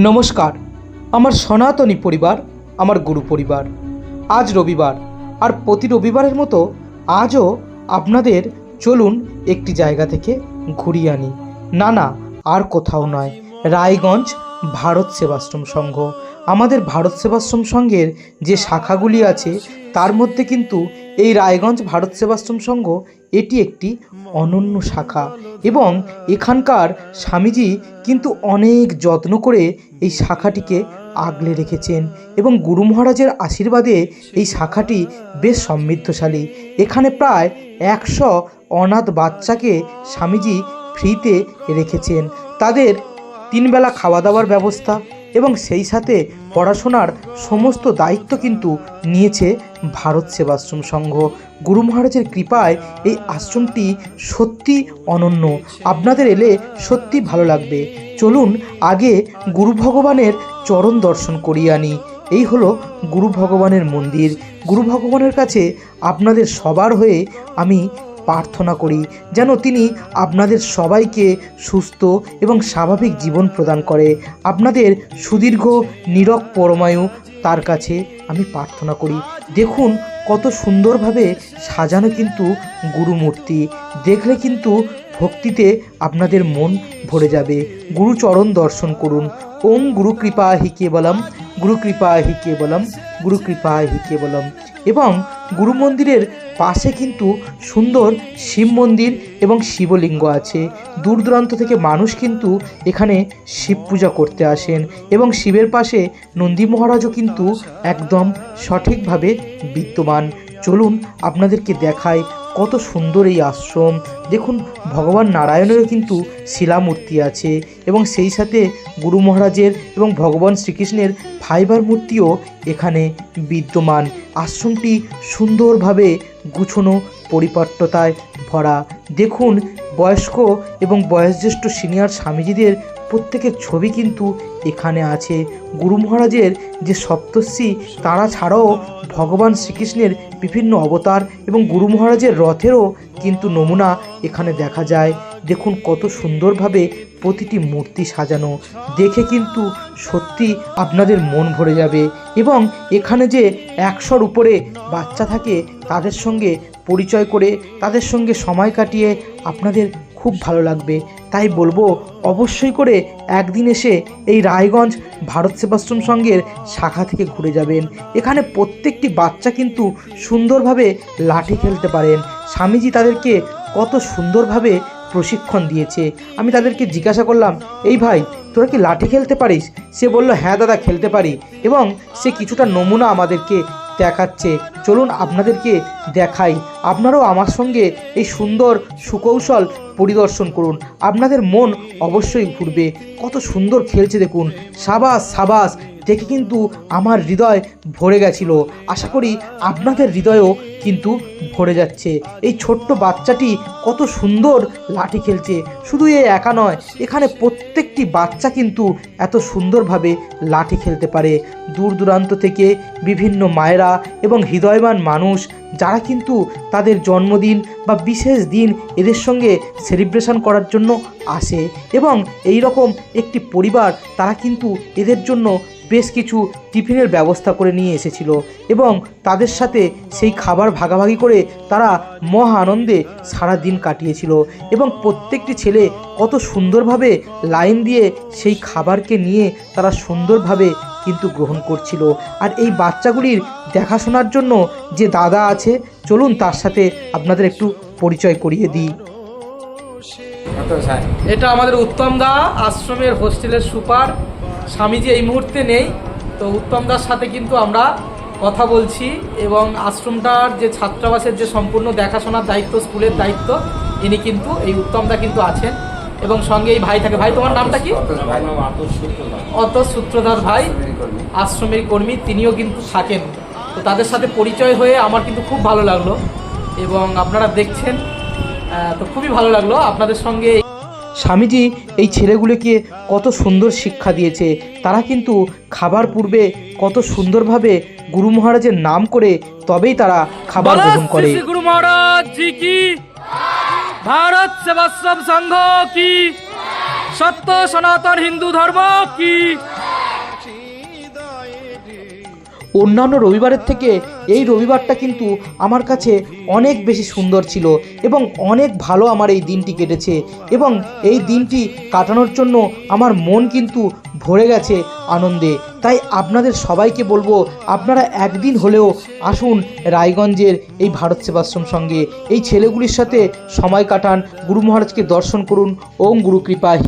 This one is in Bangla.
নমস্কার। আমার সনাতনী পরিবার, আমার গুরু পরিবার। আজ রবিবার, আর প্রতি রবিবারের মতো আজও আপনাদের চলুন একটি জায়গা থেকে ঘুরিয়ে আনি। না না, আর কোথাও নয়। রায়গঞ্জ ভারত সেবাশ্রম সংঘ। আমাদের ভারত সেবাশ্রম সংঘের যে শাখাগুলি আছে, তার মধ্যে কিন্তু এই রায়গঞ্জ ভারত সেবাশ্রম সংঘ এটি একটি অনন্য শাখা এবং এখানকার স্বামীজি কিন্তু অনেক যত্ন করে এই শাখাটিকে আগলে রেখেছেন এবং গুরু মহারাজের আশীর্বাদে এই শাখাটি বেশ সমৃদ্ধশালী। এখানে প্রায় একশো অনাথ বাচ্চাকে স্বামীজি ফ্রিতে রেখেছেন। তাদের তিনবেলা খাওয়া দাওয়ার ব্যবস্থা এবং সেই সাথে পড়াশোনার সমস্ত দায়িত্ব কিন্তু নিয়েছে ভারত সেবাশ্রম সংঘ। গুরু মহারাজের কৃপায় এই আশ্রমটি সত্যি অনন্য। আপনাদের এলে সত্যি ভালো লাগবে। চলুন আগে গুরু ভগবানের চরণ দর্শন করিয়ে আনি। এই হলো গুরু ভগবানের মন্দির। গুরু ভগবানের কাছে আপনাদের সবার হয়ে আমি প্রার্থনা করি যেন তিনি আপনাদের সবাইকে সুস্থ এবং স্বাভাবিক জীবন প্রদান করে। আপনাদের সুদীর্ঘ নীরব পরমায়ু তার কাছে আমি প্রার্থনা করি। দেখুন কত সুন্দরভাবে সাজানো কিন্তু গুরুমূর্তি। দেখলে কিন্তু ভক্তিতে আপনাদের মন ভরে যাবে। গুরুচরণ দর্শন করুন। ওম গুরু কৃপা হি কেবলম গুরু কৃপা হি কেবলম গুরু কৃপা হি কেবলম। এবং গুরু মন্দিরের পাশে কিন্তু সুন্দর শিব মন্দির এবং শিবলিঙ্গ আছে। দূর দূরান্ত থেকে মানুষ কিন্তু এখানে শিব পূজা করতে আসেন এবং শিবের পাশে নন্দী মহারাজও কিন্তু একদম সঠিকভাবে বিদ্যমান। চলুন আপনাদেরকে দেখায় কত সুন্দর এই আশ্রম। দেখুন, ভগবান নারায়ণেরও কিন্তু শিলামূর্তি আছে এবং সেই সাথে গুরু মহারাজের এবং ভগবান শ্রীকৃষ্ণের ফাইবার মূর্তিও এখানে বিদ্যমান। আশ্রমটি সুন্দরভাবে গুছনো, পরিপাট্যতায় ভরা। দেখুন, বয়স্ক এবং বয়োজ্যেষ্ঠ সিনিয়র স্বামীজিদের প্রত্যেকের ছবি কিন্তু এখানে আছে। গুরু মহারাজের যে সপ্তর্ষি, তারা ছাড়াও ভগবান শ্রীকৃষ্ণের বিভিন্ন অবতার এবং গুরু মহারাজের রথেরও কিন্তু নমুনা এখানে দেখা যায়। দেখুন কত সুন্দরভাবে প্রতিটি মূর্তি সাজানো। দেখে কিন্তু সত্যি আপনাদের মন ভরে যাবে এবং এখানে যে একশোর উপরে বাচ্চা থাকে, তাদের সঙ্গে পরিচয় করে, তাদের সঙ্গে সময় কাটিয়ে আপনাদের খুব ভালো লাগবে। তাই বলব অবশ্যই করে একদিন এসে এই রায়গঞ্জ ভারত সেবাশ্রম সংঘের শাখা থেকে ঘুরে যাবেন। এখানে প্রত্যেকটি বাচ্চা কিন্তু সুন্দরভাবে লাঠি খেলতে পারেন। স্বামীজি তাদেরকে কত সুন্দরভাবে প্রশিক্ষণ দিয়েছে। আমি তাদেরকে জিজ্ঞাসা করলাম, এই ভাই, তোরা কি লাঠি খেলতে পারিস? সে বলল হ্যাঁ দাদা, খেলতে পারি। এবং সে কিছুটা নমুনা আমাদেরকে দেখাচ্ছে। চলুন আপনাদেরকে দেখাই। আপনারাও আমার সঙ্গে এই সুন্দর সুকৌশল পরিদর্শন করুন। আপনাদের মন অবশ্যই ঘুরবে। কত সুন্দর খেলছে দেখুন। সাবাস সাবাস দেখে কিন্তু আমার হৃদয় ভরে গেছিল। আশা করি আপনাদের হৃদয়ও কিন্তু ভরে যাচ্ছে। এই ছোট্ট বাচ্চাটি কত সুন্দর লাঠি খেলছে। শুধু এ একা নয়, এখানে প্রত্যেকটি বাচ্চা কিন্তু এত সুন্দরভাবে লাঠি খেলতে পারে। দূর দূরান্ত থেকে বিভিন্ন মায়েরা এবং হৃদয়বান মানুষ, যারা কিন্তু তাদের জন্মদিন বা বিশেষ দিন এদের সঙ্গে সেলিব্রেশন করার জন্য আসে। এবং এই রকম একটি পরিবার, তারা কিন্তু এদের জন্য বেশ কিছু টিফিনের ব্যবস্থা করে নিয়ে এসেছিল এবং তাদের সাথে সেই খাবার ভাগাভাগি করে তারা মহা আনন্দে সারা দিন কাটিয়েছিল এবং প্রত্যেকটি ছেলে কত সুন্দরভাবে লাইন দিয়ে সেই খাবারকে নিয়ে তারা সুন্দরভাবে কিন্তু গ্রহণ করছিল। আর এই বাচ্চাগুলির দেখাশোনার জন্য যে দাদা আছে, চলুন তার সাথে আপনাদের একটু পরিচয় করিয়ে দিই। এটা আমাদের উত্তম দা আশ্রমের হোস্টেলের সুপার। স্বামীজি এই মুহূর্তে নেই। তো উত্তম দার সাথে কিন্তু আমরা কথা বলছি এবং আশ্রমটার যে ছাত্রাবাসের যে সম্পূর্ণ দেখাশোনার দায়িত্ব স্কুলের দায়িত্ব ইনি কিন্তু এই উত্তম দা কিন্তু আছেন এবং সঙ্গে এই ভাই থাকে। ভাই তোমার নামটা কি? অত সূত্রধর ভাই আশ্রমের কর্মী তিনিও কিন্তু থাকেন। তো তাদের সাথে পরিচয় হয়ে আমার কিন্তু খুব ভালো লাগল এবং আপনারা দেখছেন তো খুবই ভালো লাগল। আপনাদের সঙ্গে স্বামীজি এই ছেলেগুলোকে কত সুন্দর শিক্ষা দিয়েছে। তারা কিন্তু খাবার পূর্বে কত সুন্দরভাবে গুরু মহারাজের নাম করে তবেই তারা খাবার গ্রহণ করে। গুরু মহারাজ কি? ভারত সেবাশ্রম সংঘ কি? সত্য সনাতন হিন্দু ধর্ম কি? অন্যান্য রবিবারের থেকে এই রবিবারটা কিন্তু আমার কাছে অনেক বেশি সুন্দর ছিল এবং অনেক ভালো আমার এই দিনটি কেটেছে এবং এই দিনটি কাটানোর জন্য আমার মন কিন্তু ভরে গেছে আনন্দে। তাই আপনাদের সবাইকে বলব, আপনারা একদিন হলেও আসুন রায়গঞ্জের এই ভারত সেবাশ্রম সঙ্গে। এই ছেলেগুলির সাথে সময় কাটান, গুরু মহারাজকে দর্শন করুন। ওম গুরু কৃপা হি